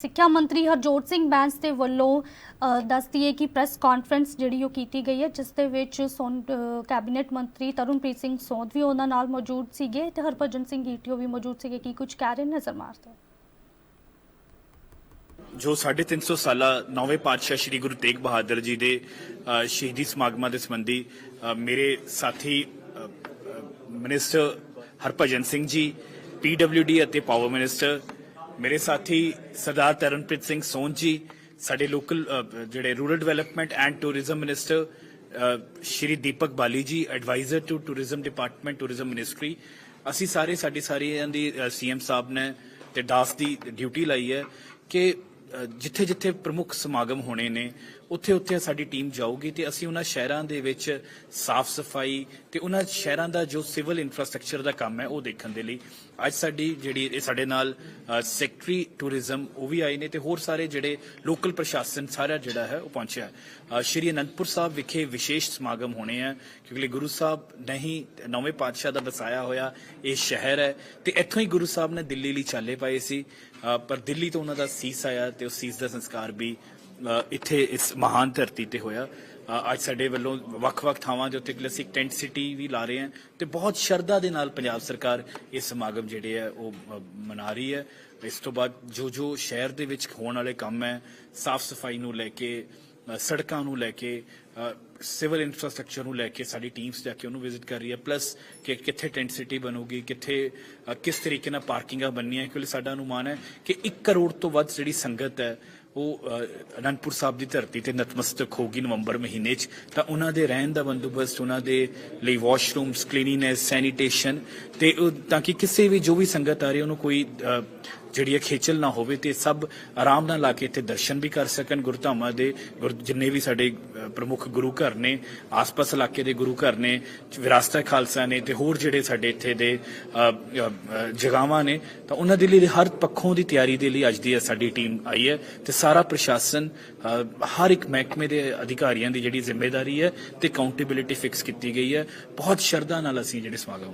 ਸਿੱਖਿਆ ਮੰਤਰੀ ਹਰਜੋਤ ਸਿੰਘ ਬੈਂਸ ਦੇ ਵੱਲੋਂ ਅ, ਕਿ ਪ੍ਰੈਸ ਕਾਨਫਰੰਸ ਜਿਹੜੀ ਉਹ ਕੀਤੀ ਗਈ ਹੈ ਜਿਸ ਦੇ ਵਿੱਚ ਕੈਬਨਿਟ ਮੰਤਰੀ ਤਰੁਣਪ੍ਰੀਤ ਸਿੰਘ ਸੋਧ ਵੀ ਉਹਨਾਂ ਨਾਲ ਮੌਜੂਦ ਸੀਗੇ ਤੇ ਹਰਭਜਨ ਸਿੰਘ ਈਟੀਓ ਵੀ ਮੌਜੂਦ ਸੀਗੇ ਕੀ ਕੁਝ ਕਹਿ ਰਹੇ ਨਜ਼ਰ ਮਾਰਦੇ ਜੋ 350 ਸਾਲਾ ਨੌਵੇਂ ਪਾਤਸ਼ਾਹ ਸ੍ਰੀ ਗੁਰੂ ਤੇਗ ਬਹਾਦਰ ਜੀ ਦੇ ਸ਼ਹੀਦੀ ਸਮਾਗਮਾਂ ਦੇ ਸੰਬੰਧੀ ਮੇਰੇ ਸਾਥੀ ਅ, ਮਿਨਿਸਟਰ ਹਰਭਜਨ ਸਿੰਘ ਜੀ ਪੀਡਬਲਯੂਡੀ ਅਤੇ ਪਾਵਰ ਮਿਨਿਸਟਰ ਮੇਰੇ ਸਾਥੀ ਸਰਦਾਰ ਤਰਨਪ੍ਰੀਤ ਸਿੰਘ ਸੋਨ ਜੀ, ਸਾਡੇ ਲੋਕਲ ਜਿਹੜੇ rural development and tourism minister Shri Deepak Bali ji adviser to tourism department tourism ministry ਅਸੀਂ ਸਾਰੇ ਸਾਡੀ ਸਾਰੀਆਂ ਦੀ ਸੀਐਮ ਸਾਹਿਬ ਨੇ ਤੇ ਦਾਸ ਦੀ ਡਿਊਟੀ ਲਾਈ ਹੈ ਕਿ ਜਿੱਥੇ ਜਿੱਥੇ ਪ੍ਰਮੁੱਖ ਸਮਾਗਮ ਹੋਣੇ ਨੇ ਉੱਥੇ ਉੱਥੇ ਸਾਡੀ ਟੀਮ ਜਾਊਗੀ ਤੇ ਅਸੀਂ ਉਹਨਾਂ ਸ਼ਹਿਰਾਂ ਦੇ ਵਿੱਚ ਸਾਫ਼ ਸਫ਼ਾਈ ਤੇ ਉਹਨਾਂ ਸ਼ਹਿਰਾਂ ਦਾ ਜੋ ਸਿਵਲ ਇਨਫਰਾਸਟ੍ਰਕਚਰ ਦਾ ਕੰਮ ਹੈ ਉਹ ਦੇਖਣ ਦੇ ਲਈ। ਅੱਜ ਸਾਡੀ ਜਿਹੜੀ ਇਹ ਸਾਡੇ ਨਾਲ ਸੈਕਟਰੀ ਟੂਰਿਜ਼ਮ ਉਹ ਵੀ ਆਏ ਨੇ ਤੇ ਹੋਰ ਸਾਰੇ ਜਿਹੜੇ ਲੋਕਲ ਪ੍ਰਸ਼ਾਸਨ ਸਾਰਾ ਜਿਹੜਾ ਹੈ ਉਹ ਪਹੁੰਚਿਆ ਸ਼੍ਰੀ ਅਨੰਦਪੁਰ ਸਾਹਿਬ ਵਿਖੇ ਵਿਸ਼ੇਸ਼ ਸਮਾਗਮ ਹੋਣੇ ਆ, ਕਿਉਂਕਿ ਗੁਰੂ ਸਾਹਿਬ ਨਹੀਂ, ਨੌਵੇਂ ਪਾਤਸ਼ਾਹ ਦਾ ਵਸਾਇਆ ਹੋਇਆ ਇਹ ਸ਼ਹਿਰ ਹੈ ਤੇ ਇੱਥੋਂ ਹੀ ਗੁਰੂ ਸਾਹਿਬ ਨੇ ਦਿੱਲੀ ਲਈ ਚਾਲੇ ਪਾਏ ਸੀ। ਪਰ ਦਿੱਲੀ ਤੋਂ ਉਹਨਾਂ ਦਾ ਸੀਸ ਆਇਆ ਤੇ ਉਸ ਸੀਸ ਦਾ ਸੰਸਕਾਰ ਵੀ ਇੱਥੇ ਇਸ ਮਹਾਨ ਧਰਤੀ ਤੇ ਹੋਇਆ। ਅੱਜ ਸਾਡੇ ਵੱਲੋਂ ਵੱਖ-ਵੱਖ ਥਾਵਾਂ ਦੇ ਉੱਤੇ ਅਸੀਂ ਟੈਂਟ ਸਿਟੀ ਵੀ ਲਾ ਰਹੇ ਹਾਂ ਤੇ ਬਹੁਤ ਸ਼ਰਧਾ ਦੇ ਨਾਲ ਪੰਜਾਬ ਸਰਕਾਰ ਇਹ ਸਮਾਗਮ ਜਿਹੜੇ ਆ, ਉਹ ਮਨਾ ਰਹੀ ਹੈ। ਇਸ ਤੋਂ ਬਾਅਦ ਜੋ ਜੋ ਸ਼ਹਿਰ ਦੇ ਵਿੱਚ ਹੋਣ ਵਾਲੇ ਕੰਮ ਹੈ, ਸਾਫ਼ ਸਫ਼ਾਈ ਨੂੰ ਲੈ ਕੇ ਸੜਕਾਂ ਨੂੰ ਲੈ ਕੇ ਸਿਵਲ ਇਨਫਰਾਸਟ੍ਰਕਚਰ ਨੂੰ ਲੈ ਕੇ ਸਾਡੀ ਟੀਮਸ ਜਾ ਕੇ ਉਹਨੂੰ ਵਿਜ਼ਿਟ ਕਰ ਰਹੀ ਹੈ ਪਲੱਸ ਕਿ ਕਿੱਥੇ ਟੈਂਟ ਸਿਟੀ ਬਣੂਗੀ, ਕਿੱਥੇ ਕਿਸ ਤਰੀਕੇ ਨਾਲ ਪਾਰਕਿੰਗਾਂ ਬਣਨੀਆਂ, ਕਿਉਂਕਿ ਸਾਡਾ ਅਨੁਮਾਨ ਹੈ ਕਿ 1 ਕਰੋੜ ਤੋਂ ਵੱਧ ਜਿਹੜੀ ਸੰਗਤ ਹੈ, ਉਹ ਅਨੰਦਪੁਰ ਸਾਹਿਬ ਦੀ ਧਰਤੀ ਤੇ ਨਤਮਸਤਕ ਹੋਗੀ ਨਵੰਬਰ ਮਹੀਨੇ 'ਚ। ਤਾਂ ਉਹਨਾਂ ਦੇ ਰਹਿਣ ਦਾ ਬੰਦੋਬਸਤ, ਉਹਨਾਂ ਦੇ ਲਈ ਵਾਸ਼ਰੂਮਸ ਕਲੀਨਿਨੈਸ ਸੈਨੀਟੇਸ਼ਨ ਤੇ ਤਾਂ ਕਿ ਕਿਸੇ ਵੀ ਜੋ ਵੀ ਸੰਗਤ ਆ ਰਹੀ ਉਹਨੂੰ ਕੋਈ ਜਿਹੜੀ ਹੈ ਖੇਚਲ ਨਾ ਹੋਵੇ ਤੇ ਸਭ ਆਰਾਮ ਨਾਲ ਲਾ ਕੇ ਇੱਥੇ ਦਰਸ਼ਨ ਵੀ ਕਰ ਸਕਣ। ਗੁਰਧਾਮਾਂ ਦੇ ਗੁਰ- ਜਿੰਨੇ ਵੀ ਸਾਡੇ ਪ੍ਰਮੁੱਖ ਪ੍ਰਮੁੱਖ ਗੁਰੂ ਘਰ ਨੇ ਆਸ-ਪਾਸ ਇਲਾਕੇ ਦੇ ਗੁਰੂ ਘਰ ਨੇ ਵਿਰਾਸਤ ਖਾਲਸਾ ਨੇ ਤੇ ਹੋਰ ਜਿਹੜੇ ਸਾਡੇ ਇੱਥੇ ਦੇ ਅ, ਜਗ੍ਹਾਵਾਂ ਨੇ ਤਾਂ ਉਹਨਾਂ ਦੇ ਲਈ ਹਰ ਪੱਖੋਂ ਦੀ ਤਿਆਰੀ ਦੇ ਲਈ ਅੱਜ ਦੀ ਸਾਡੀ ਟੀਮ ਆਈ ਹੈ ਤੇ ਸਾਰਾ ਪ੍ਰਸ਼ਾਸਨ ਹਰ ਇੱਕ ਮਹਿਕਮੇ ਦੇ ਅਧਿਕਾਰੀਆਂ ਦੀ ਜਿਹੜੀ ਜ਼ਿੰਮੇਵਾਰੀ ਹੈ ਤੇ ਅਕਾਊਂਟੇਬਿਲਿਟੀ ਫਿਕਸ ਕੀਤੀ ਗਈ ਹੈ। ਬਹੁਤ ਸ਼ਰਧਾ ਨਾਲ ਅਸੀਂ ਜਿਹੜੇ ਸਮਾਗਮ